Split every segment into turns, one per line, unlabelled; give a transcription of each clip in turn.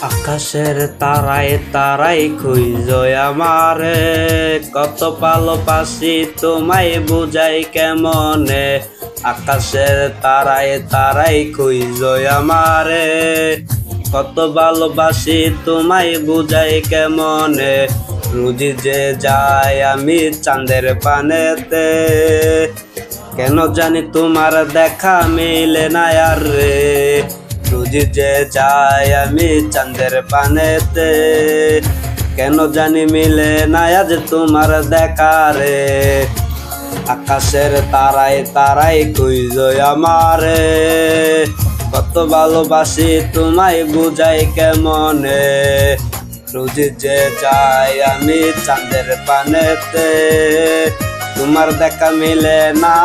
আকাশের তারায় তারাই খুঁজ আমারে। কত ভালোবাসি তোমায় বুঝাই কেমনে। আকাশের তারায় তারাই খুঁজ আমারে। কত ভালোবাসি তোমায় বুঝাই কেমনে। রুজি যে যায় আমি চাঁদের পানেতে। কেন জানি তোমার দেখা মিলে না আর রে। রুজি যে যায় আমি চাঁদের পানেতে, কেন জানি মিলে না আজ তোমার দেখা রে আকাশের তারাই তারাই খুঁজ আমারে, কত ভালোবাসি তোমায় বুঝাই কেমনে। রুজি যে যাই আমি চাঁদের পানেতে, তোমার দেখা মিলে না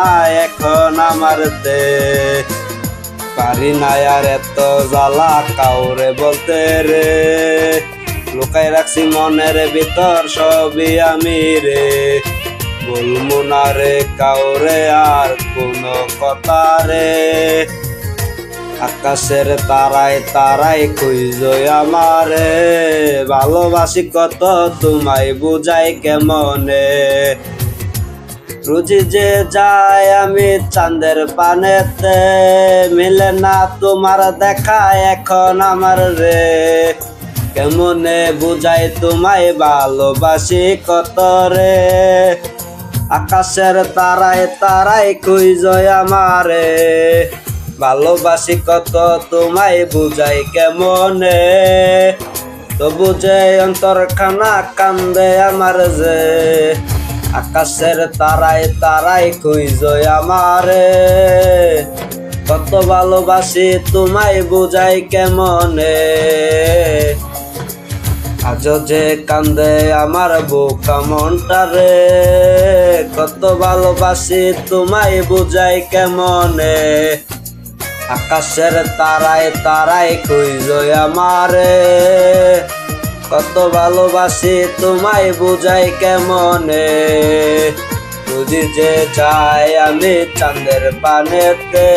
এখন আমারতে। পারি না আর এত জ্বালা, কাউরে বলতে রে। লুকাই রাখছি মনের ভিতর সবই আমি রে। বলব না রে কাউরে আর কোনো কথা রে। আকাশের তারাই তারাই খুঁজ আমারে। ভালোবাসি কত, তোমায় বুঝাই কেমনে? রুজি যে যায় আমি চাঁদের পানেতে, মিলে না তোমার দেখা এখন আমার রে। কেমনে বুঝাই তোমায় ভালোবাসি কত রে? আকাশের তারাই তারাই খুঁজ আমারে? ভালোবাসি কত তোমায় বুঝাই কেমনে? তবু যে অন্তর খানা কান্দে আমার যে। আকাশের তারাই তারাই খুঁজ আমারে। কত ভালোবাসি তোমায় বুঝাই কেমনে। আজ যে কান্দে আমার বোকা মনটা রে। কত ভালোবাসি তোমায় বুঝাই কেমনে। আকাশের তারাই তারাই খুঁজ আমারে। কত ভালোবাসি তোমায় বুঝাই কেমনে? বুঝি যে চাই আমি চাঁদের পানেতে।